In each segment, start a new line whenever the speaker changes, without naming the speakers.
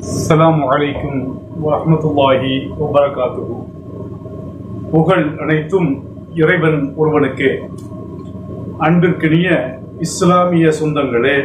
அஸ்ஸலாமு அலைக்கும் வரஹ்மத்துல்லாஹி வபரகாத்துஹு. புகழ் அனைத்தும் இறைவன் ஒருவனுக்கே. அன்பிற்கினிய இஸ்லாமிய சொந்தங்களே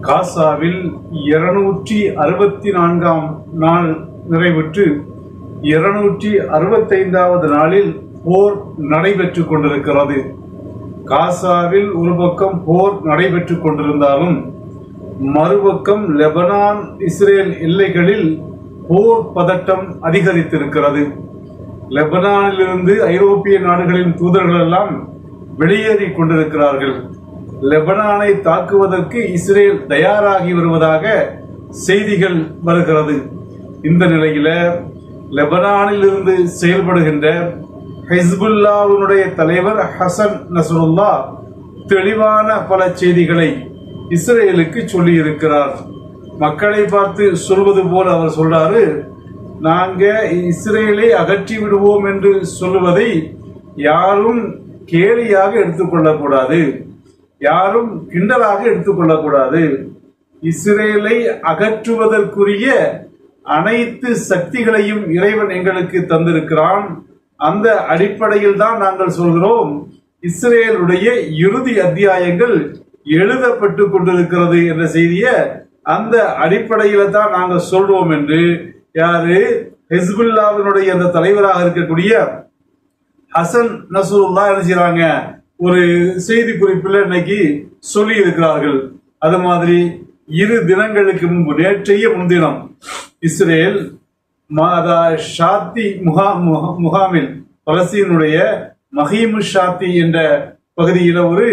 காசாவில் இருநூற்றி அறுபத்தி நான்காம் நாள் நிறைவுற்று இருநூற்றி அறுபத்தைந்தாவது நாளில் போர் நடைபெற்று கொண்டிருக்கிறது. காசாவில் ஒரு பக்கம் போர் நடைபெற்று கொண்டிருந்தாலும் மறுபக்கம் லெபனான் இஸ்ரேல் எல்லைகளில் போர் பதட்டம் அதிகரித்திருக்கிறது. லெபனானிலிருந்து ஐரோப்பிய நாடுகளின் தூதர்கள் எல்லாம் வெளியேறி கொண்டிருக்கிறார்கள். லெபனானை தாக்குவதற்கு இஸ்ரேல் தயாராகி வருவதாக செய்திகள் வருகிறது. இந்த நிலையில லெபனானில் இருந்து செயல்படுகின்ற ஹிஸ்புல்லாவுடைய தலைவர் ஹசன் நசருல்லா தெளிவான பல செய்திகளை இஸ்ரேலுக்கு சொல்லி இருக்கிறார் மக்களை பார்த்து சொல்வது போல் அவர் சொல்றாரு நாங்க இஸ்ரேலை அகற்றி விடுவோம் என்று சொல்லுவதை யாரும் கேலியாக எடுத்துக்கொள்ளக்கூடாது. யாரும் கிண்டலாக எடுத்துக்கொள்ளக்கூடாது. இஸ்ரேலை அகற்றுவதற்குரிய அனைத்து சக்திகளையும் இறைவன் எங்களுக்கு தந்திருக்கிறான். அந்த அடிப்படையில் தான் நாங்கள் சொல்கிறோம் இஸ்ரேலுடைய இறுதி அத்தியாயங்கள் எழுதப்பட்டு கொண்டிருக்கிறது என்ற செய்தியை அந்த அடிப்படையில தான் நாங்கள் சொல்றோம் என்று யாரு? ஹிஸ்புல்லாவினுடைய அந்த தலைவராக இருக்கக்கூடிய ஹசன் நசூருல்லா என்ன செய்யறாங்க ஒரு செய்தி குறிப்பில் இன்னைக்கு சொல்லி இருக்கிறார்கள். அது மாதிரி இரு தினங்களுக்கு முன்பு நேற்றைய முன்தினம் இஸ்ரேல் மாதா ஷாத்தி முகா முகா- முகாமில் பலஸ்தீனுடைய மஹீமு ஷாத்தி என்ற பகுதியில் ஒரு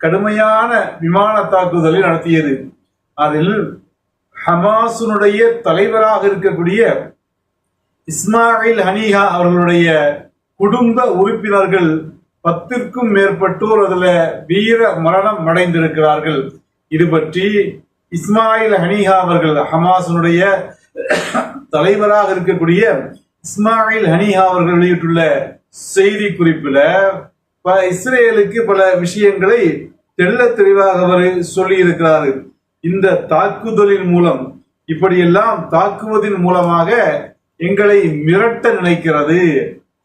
கடுமையான விமான தாக்குதலை நடத்தியது. அதில் ஹமாசுனுடைய தலைவராக இருக்கக்கூடிய இஸ்மாயில் ஹனீஹா அவர்களுடைய குடும்ப உறுப்பினர்கள் பத்திற்கும் மேற்பட்டோர் அதுல வீர மரணம் அடைந்திருக்கிறார்கள். இது பற்றி இஸ்மாயில் ஹனீஹா அவர்கள் ஹமாசனுடைய தலைவராக இருக்கக்கூடிய இஸ்மாயில் ஹனீஹா அவர்கள் வெளியிட்டுள்ள செய்தி குறிப்பில் பல இஸ்ரேலுக்கு பல விஷயங்களை தெள்ள தெளிவாக அவர் சொல்லி இருக்கிறார் இந்த தாக்குதலின் மூலம் இப்படியெல்லாம் தாக்குவதன் மூலமாக எங்களை மிரட்ட நினைக்கிறது.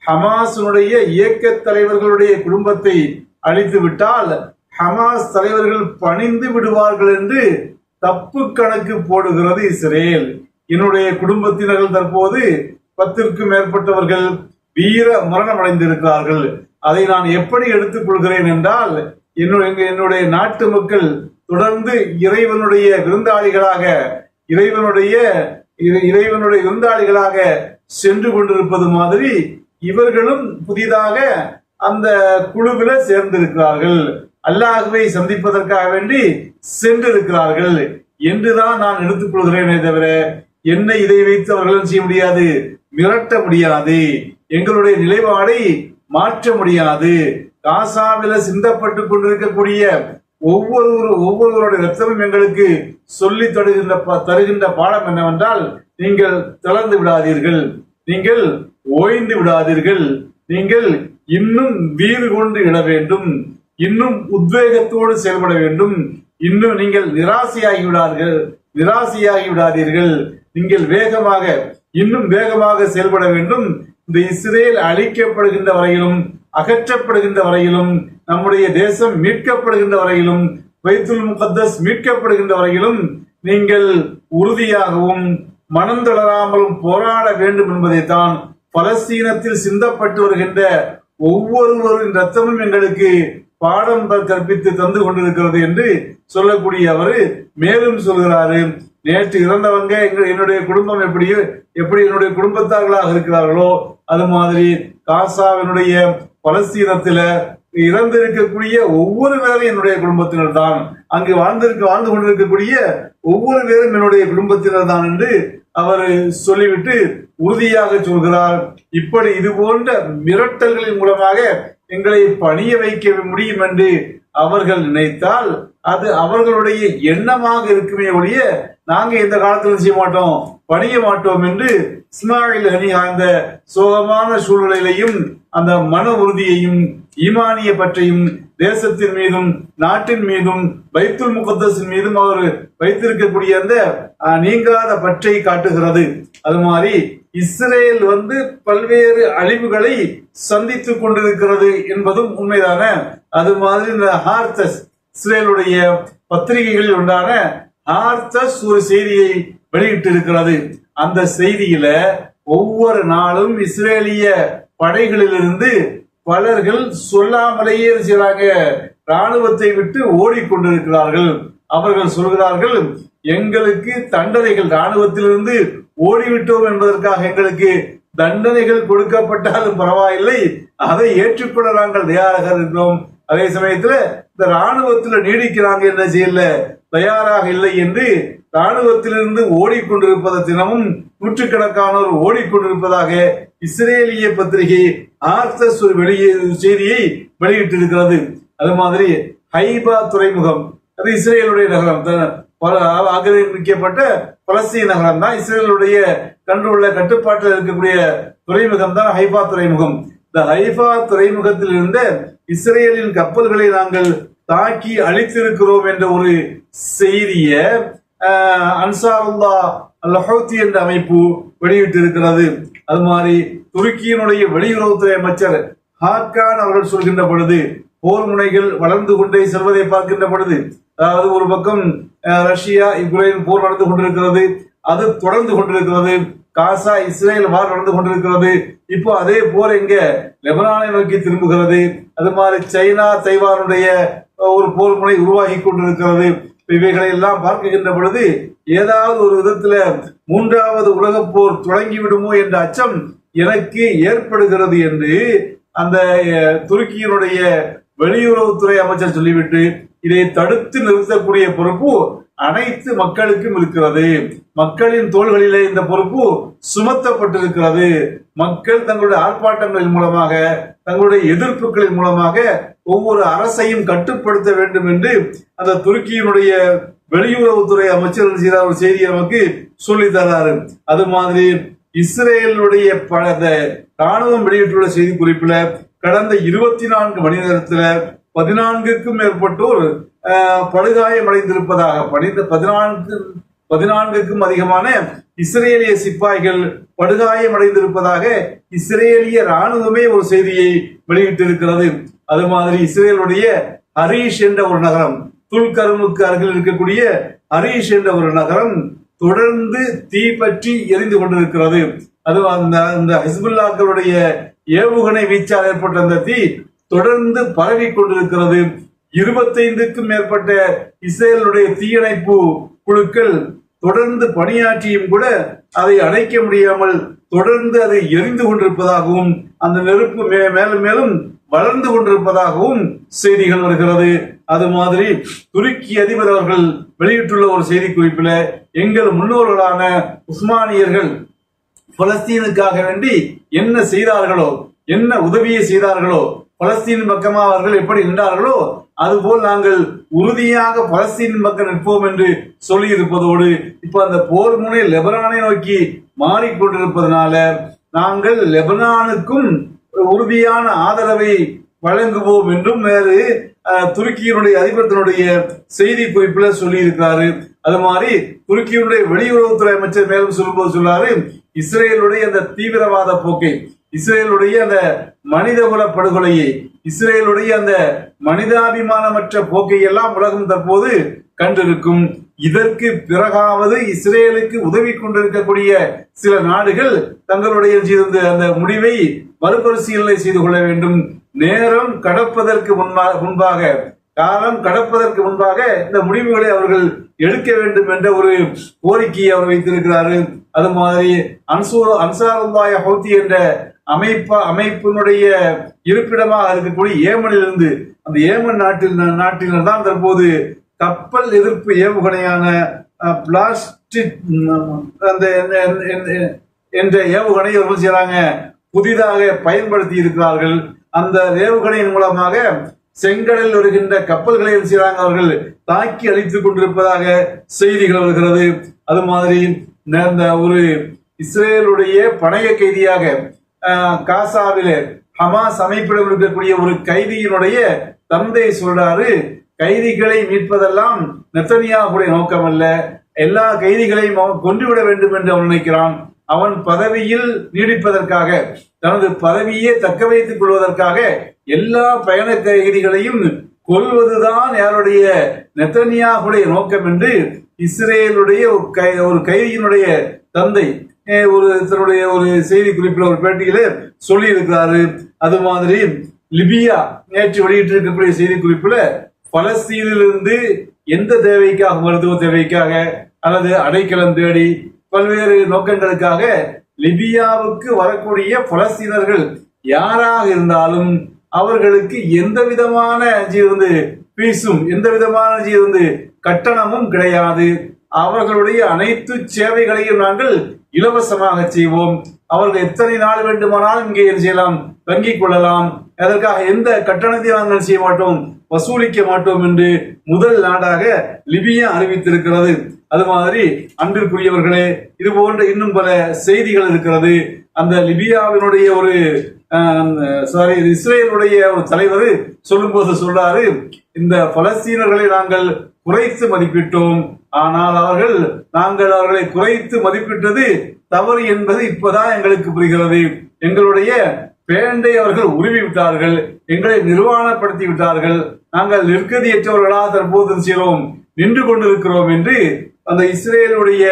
ஹமாஸினுடைய இயக்க தலைவர்களுடைய குடும்பத்தை அழித்து விட்டால் ஹமாஸ் தலைவர்கள் பணிந்து விடுவார்கள் என்று தப்பு கணக்கு போடுகிறது இஸ்ரேல். என்னுடைய குடும்பத்தினர்கள் தற்போது பத்திற்கும் மேற்பட்டவர்கள் வீர மரணம் அடைந்திருக்கிறார்கள் அதை நான் எப்படி எடுத்துக்கொள்கிறேன் என்றால் என்னுடைய என்னுடைய நாட்டு மக்கள் தொடர்ந்து இறைவனுடைய விருந்தாளிகளாக இறைவனுடைய இறைவனுடைய விருந்தாளிகளாக சென்று கொண்டிருப்பது மாதிரி இவர்களும் புதிதாக அந்த குழுவில சேர்ந்திருக்கிறார்கள். அல்லாஹுவை சந்திப்பதற்காக வேண்டி சென்றிருக்கிறார்கள். என்றுதான் நான் எடுத்துக்கொள்கிறேனே தவிர என்னை இதை வைத்து அவர்களும் செய்ய முடியாது மிரட்ட முடியாது. எங்களுடைய நிலைப்பாடை மாற்ற முடியாது. காசாவில சிந்தப்பட்டு கொண்டிருக்கக்கூடிய ஒவ்வொரு ஒவ்வொருவருடைய ரத்தமும் எங்களுக்கு சொல்லி தருகின்ற ப- தருகின்ற பாடம் என்னவென்றால் நீங்கள் தளர்ந்து விடாதீர்கள். நீங்கள் ஓய்ந்து விடாதீர்கள். நீங்கள் இன்னும் வீறு கொண்டு இட வேண்டும். இன்னும் உத்வேகத்தோடு செயல்பட வேண்டும். இன்னும் நீங்கள் நிராசையாகி விடார்கள் நிராசையாகி விடாதீர்கள். நீங்கள் வேகமாக இன்னும் வேகமாக செயல்பட வேண்டும். இந்த இஸ்ரேல் அழிக்கப்படுகின்ற வரையிலும் அகற்றப்படுகின்ற வரையிலும் நம்முடைய தேசம் மீட்கப்படுகின்ற வரையிலும் வைத்துல் முகத்தஸ் மீட்கப்படுகின்ற வரையிலும் நீங்கள் உறுதியாகவும் மனம் தளராமலும் போராட வேண்டும் என்பதைத்தான் பலஸ்தீனத்தில் சிந்தப்பட்டு வருகின்ற ஒவ்வொருவரின் ரத்தமும் எங்களுக்கு பாடம் ப- கற்பித்து தந்து கொண்டிருக்கிறது என்று சொல்லக்கூடிய அவர் மேலும் சொல்கிறாரு. நேற்று இறந்தவங்க என்னுடைய குடும்பம் எப்படி எப்படி என்னுடைய குடும்பத்தார்களாக இருக்கிறார்களோ அது மாதிரி காசாவினுடைய பலஸ்தீனத்தில இறந்திருக்கக்கூடிய ஒவ்வொரு பேரும் என்னுடைய குடும்பத்தினர் தான் அங்கு வாழ்ந்திருக்க வாழ்ந்து கொண்டிருக்கக்கூடிய ஒவ்வொரு பேரும் என்னுடைய குடும்பத்தினர் தான் என்று அவர் சொல்லிவிட்டு உறுதியாக சொல்கிறார். இப்படி இது போன்ற மிரட்டல்களின் மூலமாக எங்களை பணிய வைக்க முடியும் என்று அவர்கள் நினைத்தால் அது அவர்களுடைய எண்ணமாக இருக்குமே ஒழிய நாங்க இந்த காலத்துல செய்ய மாட்டோம் பணிய மாட்டோம் என்று இஸ்மாயில் அணி அந்த சோகமான சூழ்நிலையிலையும் அந்த மன உறுதியையும் ஈமானிய பற்றையும் தேசத்தின் மீதும் நாட்டின் மீதும் பைத்துல் முகத்தஸின் மீதும் அவர் வைத்திருக்கக்கூடிய அந்த நீங்காத பற்றை காட்டுகிறது. அது மாதிரி இஸ்ரேல் வந்து பல்வேறு அழிவுகளை சந்தித்துக் கொண்டிருக்கிறது என்பதும் உண்மைதான? அது மாதிரி இந்த ஹார்த்தஸ் இஸ்ரேலுடைய பத்திரிகைகளில் உண்டான ஹார்த்தஸ் ஒரு செய்தியை வெளியிட்டிருக்கிறது. அந்த செய்தியில ஒவ்வொரு நாளும் இஸ்ரேலிய படைகளிலிருந்து பலர்கள் சொல்லாமலேயே செய்யறாங்க ராணுவத்தை விட்டு ஓடிக்கொண்டிருக்கிறார்கள். அவர்கள் சொல்கிறார்கள் எங்களுக்கு தண்டனைகள் ராணுவத்திலிருந்து ஓடிவிட்டோம் என்பதற்காக எங்களுக்கு தண்டனைகள் கொடுக்கப்பட்டாலும் பரவாயில்லை. அதை ஏற்றுக்கொள்ள நாங்கள் தயாராக இருக்கிறோம் அதே சமயத்துல இந்த ராணுவத்துல நீடிக்கிறாங்க என்ன செய்யல தயாராக இல்லை என்று ராணுவத்திலிருந்து ஓடிக்கொண்டிருப்பத தினமும் நூற்றுக்கணக்கானோர் ஓடிக்கொண்டிருப்பதாக இஸ்ரேலிய பத்திரிகை ஆர்த்தஸ் ஒரு வெளியே செய்தியை வெளியிட்டிருக்கிறது. அது மாதிரி ஹைபா துறைமுகம் அது இஸ்ரேலுடைய நகரம். த- பல ஆக்கிரமிக்கப்பட்ட பலஸ்தீன நகரம் தான். இஸ்ரேலுடைய கண்டுள்ள கட்டுப்பாட்டில் இருக்கக்கூடிய துறைமுகம் தான் ஹைபா துறைமுகம். இந்த ஹைபா துறைமுகத்தில் இருந்து இஸ்ரேலின் கப்பல்களை நாங்கள் தாக்கி அழித்திருக்கிறோம் என்ற ஒரு செய்திய அன்சாருல்லா லஹோத்தி என்ற அமைப்பு வெளியிட்டிருக்கிறது. அது மாதிரி துருக்கியினுடைய வெளியுறவுத்துறை அமைச்சர் ஹாக்கான் அவர்கள் சொல்கின்ற பொழுது போர் முனைகள் வளர்ந்து கொண்டே செல்வதை பார்க்கின்ற பொழுது அதாவது ஒரு பக்கம் ரஷ்யா யுக்ரைன் போர் நடந்து கொண்டிருக்கிறது அது தொடர்ந்து கொண்டிருக்கிறது காசா இஸ்ரேல் வார் நடந்து கொண்டிருக்கிறது இப்போ அதே போர் எங்க லெபனானை நோக்கி திரும்புகிறது. அது மாதிரி சைனா தைவானுடைய ஒரு போர் முனை உருவாகி கொண்டிருக்கிறது. இவைகளை எல்லாம் பார்க்கின்ற பொழுது ஏதாவது ஒரு விதத்துல மூன்றாவது உலக போர் தொடங்கி விடுமோ என்ற அச்சம் எனக்கு ஏற்படுகிறது என்று அந்த துருக்கியினுடைய வெளியுறவுத்துறை அமைச்சர் சொல்லிவிட்டு இதை தடுத்து நிறுத்தக்கூடிய பொறுப்பு அனைத்து மக்களுக்கும் இருக்கிறது. மக்களின் தோள்களிலே இந்த பொறுப்பு சுமத்தப்பட்டிருக்கிறது. மக்கள் தங்களுடைய ஆர்ப்பாட்டங்களின் மூலமாக தங்களுடைய எதிர்ப்புகளின் மூலமாக ஒவ்வொரு அரசையும் கட்டுப்படுத்த வேண்டும் என்று அந்த துருக்கியினுடைய வெளியுறவுத்துறை அமைச்சர் செய்த ஒரு செய்தியை நமக்கு சொல்லி தர்றாரு. அது மாதிரி இஸ்ரேலுடைய பல ராணுவம் வெளியிட்டுள்ள செய்தி குறிப்பில் கடந்த இருபத்தி நான்கு மணி நேரத்தில் பதினான்குக்கும் மேற்பட்டோர் படுகாயமடைந்திருப்பதாக பணிந்த பதினான்கு பதினான்குக்கும் அதிகமான இஸ்ரேலிய சிப்பாய்கள் படுகாயமடைந்திருப்பதாக இஸ்ரேலிய ராணுவமே ஒரு செய்தியை வெளியிட்டிருக்கிறது. அது மாதிரி இஸ்ரேலுடைய ஹரீஷ் என்ற ஒரு நகரம் துல்கரமுக்கு அருகில் இருக்கக்கூடிய ஹரீஷ் என்ற ஒரு நகரம் தொடர்ந்து தீப்பற்றி எரிந்து கொண்டிருக்கிறது. அது அந்த அந்த ஹிஸ்புல்லாக்களுடைய ஏவுகணை வீச்சால் ஏற்பட்ட அந்த தீ தொடர்ந்து பரவி கொண்டிருக்கிறது இருபத்தைந்துக்கும் மேற்பட்ட இஸ்ரேலுடைய தீயணைப்பு குழுக்கள் தொடர்ந்து பணியாற்றியும் கூட அதை அணைக்க முடியாமல் தொடர்ந்து அதை எரிந்து கொண்டிருப்பதாகவும் அந்த நெருப்பு மே- மேலும் மேலும் வளர்ந்து கொண்டிருப்பதாகவும் செய்திகள் வருகிறது. அது மாதிரி துருக்கி அதிபர் அவர்கள் வெளியிட்டுள்ள ஒரு செய்தி குறிப்பில் எங்கள் முன்னோர்களான உஸ்மானியர்கள் பலஸ்தீனுக்காக வேண்டி என்ன செய்தார்களோ என்ன உதவியை செய்தார்களோ பலஸ்தீன் பக்கமாக அவர்கள் எப்படி நின்றார்களோ அதுபோல் நாங்கள் உறுதியாக பலஸ்தீன் பக்கம் நிற்போம் என்று சொல்லி இருப்பதோடு இப்ப அந்த போர் முனை லெபனானை நோக்கி மாறிக்கொண்டிருப்பதனால நாங்கள் லெபனானுக்கும் உறுதியான ஆதரவை வழங்குவோம் என்றும் வேறு துருக்கியினுடைய அதிபரத்தினுடைய செய்தி குறிப்புல சொல்லி இருக்கிறாரு அது மாதிரி துருக்கியினுடைய வெளியுறவுத்துறை அமைச்சர் மேலும் சொல்லும்போது சொல்லாரு இஸ்ரேலுடைய அந்த தீவிரவாத போக்கை. இஸ்ரேலுடைய அந்த மனிதகுல படுகொலையை இஸ்ரேலுடைய அந்த மனிதாபிமானமற்ற போக்கை எல்லாம் உலகம் தற்போது கண்டிருக்கும். இதற்கு பிறகாவது இஸ்ரேலுக்கு உதவி கொண்டிருக்கக்கூடிய சில நாடுகள் தங்களுடைய அந்த முடிவை மறுபரிசீலனை செய்து கொள்ள வேண்டும். நேரம் கடப்பதற்கு முன்பாக முன்பாக காலம் கடப்பதற்கு முன்பாக இந்த முடிவுகளை அவர்கள் எடுக்க வேண்டும் என்ற ஒரு கோரிக்கையை அவர் வைத்திருக்கிறாரு. அது மாதிரி அன்சூர் அன்சாருல்லாய ஹவுத்தி என்ற அமைப்பா அமைப்பினுடைய இருப்பிடமாக இருக்கக்கூடிய ஏமனிலிருந்து அந்த ஏமன் நாட்டில் நாட்டினர் தான் தற்போது கப்பல் எதிர்ப்பு ஏவுகணையான பிளாஸ்டிக் அந்த என்- என்ற ஏவுகணை என்ன செய்யறாங்க புதிதாக பயன்படுத்தி இருக்கிறார்கள். அந்த ஏவுகணையின் மூலமாக செங்கடலில் வருகின்ற கப்பல்களை என்ன அவர்கள்? தாக்கி அழித்துக் கொண்டிருப்பதாக செய்திகள் வருகிறது. அது மாதிரி இந்த ஒரு இஸ்ரேலுடைய பணைய கைதியாக காசாவிலே ஹமாஸ் அமைப்பிடம் இருக்கக்கூடிய ஒரு கைதியினுடைய தந்தை சொல்றாரு கைதிகளை மீட்பதெல்லாம் நெத்தனியாவுடைய நோக்கம் அல்ல எல்லா கைதிகளையும் அவன் கொன்றுவிட வேண்டும் என்று அவன் நினைக்கிறான். அவன் பதவியில் நீடிப்பதற்காக தனது பதவியே தக்க வைத்துக் கொள்வதற்காக எல்லா பயண கைதிகளையும் கொல்வதுதான் யாருடைய நெத்தனியாவுடைய நோக்கம் என்று இஸ்ரேலுடைய ஒரு கை- ஒரு கைதியினுடைய தந்தை ஒரு தன்னுடைய ஒரு செய்தி குறிப்பில் ஒரு பேட்டியில சொல்லி இருக்கிறாரு அது மாதிரி லிபியா நேற்று வெளியிட்டு இருக்கக்கூடிய செய்தி குறிப்புல பலஸ்தீனிலிருந்து எந்த தேவைக்காக மருத்துவ தேவைக்காக அல்லது அடைக்கலம் தேடி பல்வேறு நோக்கங்களுக்காக லிபியாவுக்கு வரக்கூடிய பலஸ்தீனர்கள் யாராக இருந்தாலும் அவர்களுக்கு எந்த விதமான வந்து பீஸும் எந்த விதமான வந்து கட்டணமும் கிடையாது. அவர்களுடைய அனைத்து சேவைகளையும் நாங்கள் இலவசமாக செய்வோம். அவர்கள் எத்தனை நாள் வேண்டுமானாலும் இங்கே செய்யலாம்? தங்கிக் கொள்ளலாம். அதற்காக எந்த கட்டணத்தையும் நாங்கள் செய்ய மாட்டோம்? வசூலிக்க மாட்டோம் என்று முதல் நாடாக லிபியா அறிவித்திருக்கிறது. அது மாதிரி அன்பிற்குரியவர்களே இது போன்ற இன்னும் பல செய்திகள் இருக்கிறது. அந்த லிபியாவினுடைய ஒரு சாரி இஸ்ரேலுடைய ஒரு தலைவர் சொல்லும்போது சொல்றாரு இந்த பலஸ்தீனர்களை நாங்கள் குறைத்து மதிப்பிட்டோம். ஆனால் அவர்கள் நாங்கள் அவர்களை குறைத்து மதிப்பிட்டது தவறு என்பது இப்பதான் எங்களுக்கு புரிகிறது. எங்களுடைய பேண்டை அவர்கள் உருவி விட்டார்கள் எங்களை நிர்வாணப்படுத்தி விட்டார்கள் நாங்கள் நிற்கதியற்றவர்களாக தற்போது செய்கிறோம் நின்று கொண்டிருக்கிறோம் என்று அந்த இஸ்ரேலுடைய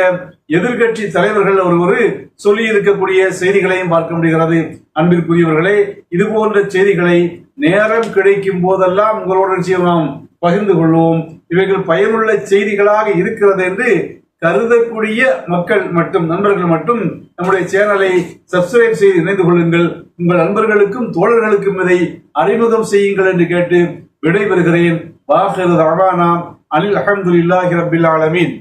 எதிர்க்கட்சி தலைவர்கள் ஒருவர் சொல்லி இருக்கக்கூடிய செய்திகளையும் பார்க்க முடிகிறது. அன்பிற்குரியவர்களே இது போன்ற செய்திகளை நேரம் கிடைக்கும் போதெல்லாம் உங்களோடு செய்யலாம் பகிர்ந்து கொள்வோம். இவைகள் பயனுள்ள செய்திகளாக இருக்கிறது என்று கருதக்கூடிய மக்கள் மட்டும் நண்பர்கள் மட்டும் நம்முடைய சேனலை சப்ஸ்கிரைப் செய்து இணைந்து கொள்ளுங்கள். உங்கள் நண்பர்களுக்கும் தோழர்களுக்கும் இதை அறிமுகம் செய்யுங்கள் என்று கேட்டு விடைபெறுகிறேன். வாஹிரு ரவானா அனில் அஹமதுல்லாஹி ரபில் ஆலமீன்.